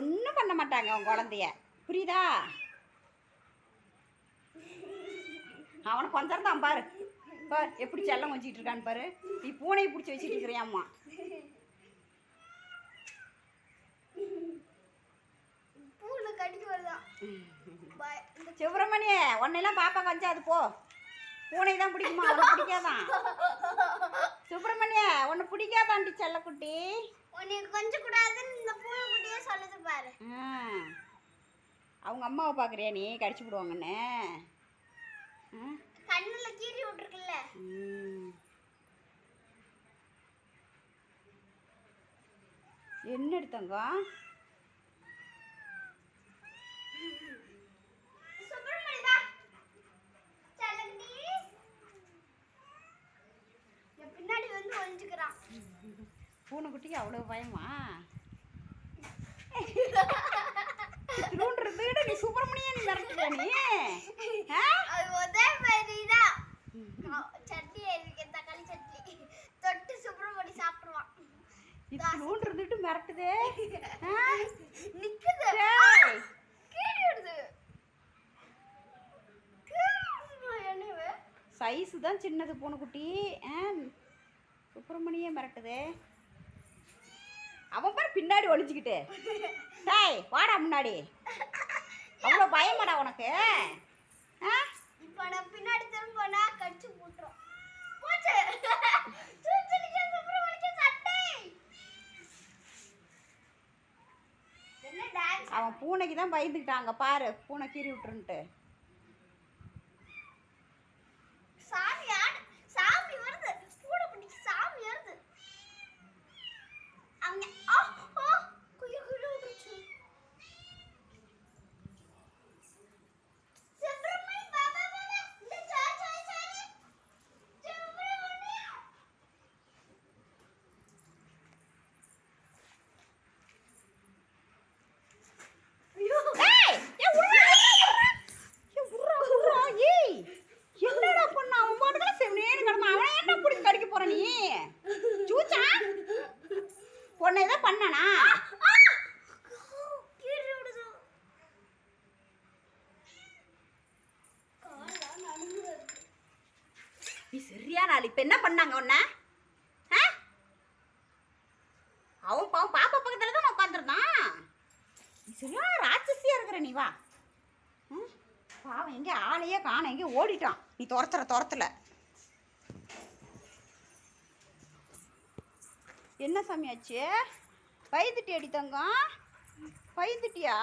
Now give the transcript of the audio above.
ஒன்றும் பண்ண மாட்டாங்க உன் குழந்தைய. புரியுதா? அவனை கொஞ்சம் பாரு. பார் எப்படி செல்லம் கொஞ்சிட்டு இருக்கான்னு பாரு. நீ பூனையை பிடிச்சி வச்சுட்டு இருக்கிறியாம்மா சுப்பிரமணிய உன்னையெல்லாம் பாப்பா கொஞ்சம் போ. பூனை தான் பிடிக்குமா? அவனுக்கு பிடிக்காதான். சுப்பிரமணிய உன்னை பிடிக்காதாண்டி செல்லக்குட்டி. உன்னை கொஞ்சம் கூடாதுன்னு இந்த பூனை குட்டியே சொல்லுது பாரு. அவங்க அம்மாவை பார்க்குறியா நீ? கடிச்சு விடுவாங்கன்னு? கண்ணுல கீறி விட்டுருக்குல்ல. ம். என்ன எடுத்தங்க? பின்னாடி வந்து ஒழிஞ்சுக்கிறான் பூனைக்குட்டிக்கு அவ்வளோ பயமா? திருவுன்றது நீ சுப்பிரமணியன் மிரட்டுறியா நீ? அது ஒரே மாதிரி தான் சட்னி தக்காளி சட்னி. தொட்டு சுப்பிரமணி சாப்பிடுவான். இத்தினூண்டு இருந்துட்டு மிரட்டுதே? நிக்குது. என்னவே சைஸு தான் சின்னது பூனைக்குட்டி. சுப்பிரமணியே மிரட்டுதே. அவன் பாரு பின்னாடி ஒளிஞ்சுக்கிட்டு. டேய் வாடா முன்னாடி. அவ்வளோ பயமாடா உனக்கு. ஆ? இப்போ நான் பின்னாடி திரும்பினா கடிச்சு போட்டுரும் அவன் பூனைக்கு தான் பயந்துக்கிட்டாங்க பாரு. பூனை கீறி விட்டுருன்ட்டு சாமி ஆடு சாமி வருது பூனை பிடிச்சி சாமி வருது அவங்க ஆ ஆ குயு குயு விட்டுச்சு சுப்பிரமணி பாபா பாபா இந்த சா சா சாரி சுப்பிரமணி ஐயோ ஏய் ஏய் உர்றா ஏய் உர்றா உர்றா ஏய் என்னடா பண்ண அவன் பாட்டுல செவனேன்னு கிடந்தான் அவனை என்ன பிடிச்சி கடிக்க போற நீ சூச்சா பொண்ணை தான் பண்ணனா? நீ சரியான ஆள் இப்போ என்ன பண்ணாங்க உன்ன? அவன் பாவம் பாப்பா பக்கத்துல தான் உட்காந்துருந்தான் நீ சரியான ராட்சசியா இருக்கிற நீ வா? பாவம் எங்கே ஆளையே காணோம் எங்கே ஓடிட்டான். நீ துரத்துற துரத்துல. என்ன சாமியாச்சு பயந்துட்டி பயந்துட்டியாடி தங்கம்? பயந்துட்டியா?